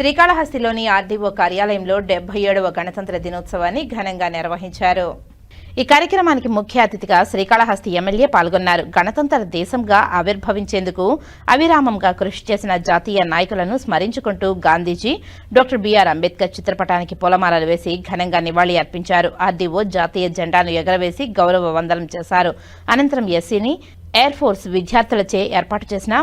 శ్రీకాళహస్తిలోని RDO కార్యాలయంలో డెబ్బై ఏడవ గణతంత్ర దినోత్సవాన్ని ఘనంగా నిర్వహించారు. ఈ కార్యక్రమానికి ముఖ్య అతిథిగా శ్రీకాళహస్తి ఎమ్మెల్యే పాల్గొన్నారు. గణతంత్ర దేశంగా ఆవిర్భవించేందుకు అవిరామంగా కృషి చేసిన జాతీయ నాయకులను స్మరించుకుంటూ గాంధీజీ డాక్టర్ బిఆర్ అంబేద్కర్ చిత్రపటానికి పూలమాలలు వేసి ఘనంగా నివాళి అర్పించారు. ఆర్డీఓ జాతీయ జెండాను ఎగరవేసి గౌరవ వందనం చేశారు. అనంతరం ఎస్సీని ఎయిర్ ఫోర్స్ విద్యార్థులచే ఏర్పాటు చేసిన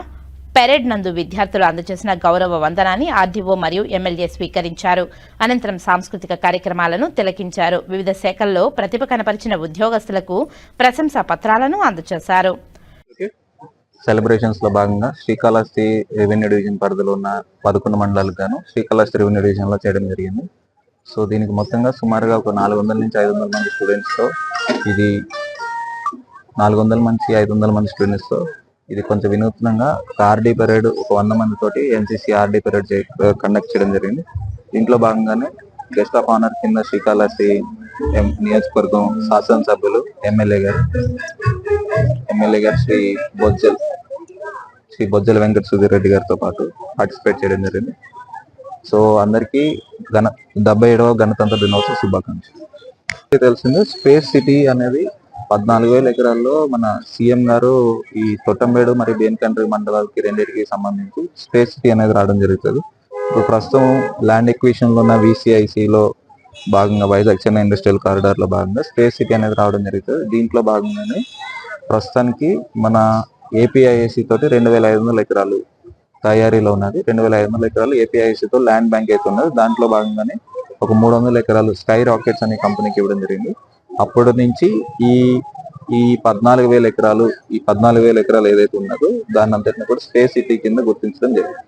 పెరేడ్ నందు విద్యార్థులు అందజేసిన గౌరవ వందనాన్ని ఆర్డీఓ మరియు ఎమ్మెల్యే స్వీకరించారు. అనంతరం సాంస్కృతిక కార్యక్రమాలను తిలకించారు. వివిధ శాఖల్లో ప్రతిభ కనపరిచిన ఉద్యోగస్తులకు ప్రశంసా పత్రాలను అందజేశారు. సెలబ్రేషన్స్లో భాగంగా శ్రీకాళహస్తి రెవెన్యూ డివిజన్ పరిధిలో ఉన్న పదకొండు మండలాలకు గాను శ్రీకాళహస్తి రెవెన్యూ డివిజన్లో చేయడం జరిగింది. సో దీనికి మొత్తంగా సుమారుగా ఒక నాలుగు వందల నుంచి ఐదు వందల మంది స్టూడెంట్స్తో ఇది నాలుగు వందల మంది ఐదు వందల మంది స్టూడెంట్స్తో ఇది కొంచెం వినూత్నంగా ఒక ఆర్డీ పెరేడ్ ఒక వంద మంది తోటి ఎన్సీసీ ఆర్డీ పెరేడ్ కండక్ట్ చేయడం జరిగింది. దీంట్లో భాగంగానే గెస్ట్ ఆఫ్ ఆనర్ కింద శ్రీకాళహస్తి ఎం- నియోజకవర్గం శాసనసభ్యులు ఎమ్మెల్యే గారు ఎమ్మెల్యే గారు శ్రీ బొజ్జల్ శ్రీ బొజ్జల వెంకట సుధీర్ రెడ్డి గారితో పాటు పార్టిసిపేట్ చేయడం జరిగింది. సో అందరికీ గణ డెబ్బై ఏడవ గణతంత్ర దినోత్సవ శుభాకాంక్షలు. తెలిసింది తెలిసిందే స్పేస్ సిటీ అనేది పద్నాలుగు వేల ఎకరాల్లో మన సీఎం గారు ఈ తొట్టంబేడు మరియు బేన్కండ్రి మండలాలకి రెండింటికి సంబంధించి స్పేస్ సిటీ అనేది రావడం జరుగుతుంది. ఇప్పుడు ప్రస్తుతం ల్యాండ్ ఎక్విషన్లో ఉన్న విసిఐసిలో భాగంగా వైజాగ్ చెన్నై ఇండస్ట్రియల్ కారిడార్లో భాగంగా స్పేస్ సిటీ అనేది రావడం జరుగుతుంది. దీంట్లో భాగంగానే ప్రస్తుతానికి మన ఏపీఐఏసి తోటి రెండు వేల ఐదు వందల ఎకరాలు తయారీలో ఉన్నది. రెండు వేల ఐదు వందల ఎకరాలు APIC ల్యాండ్ బ్యాంక్ అయితే ఉన్నది. దాంట్లో భాగంగానే ఒక మూడు వందల ఎకరాలు స్కై రాకెట్స్ అనే కంపెనీకి ఇవ్వడం జరిగింది. అప్పటి నుంచి ఈ ఈ పద్నాలుగు వేల ఎకరాలు ఈ పద్నాలుగు వేల ఎకరాలు ఏదైతే ఉన్నదో దాన్ని అంతటిని కూడా స్పేస్ సిటీ కింద గుర్తించడం జరిగింది.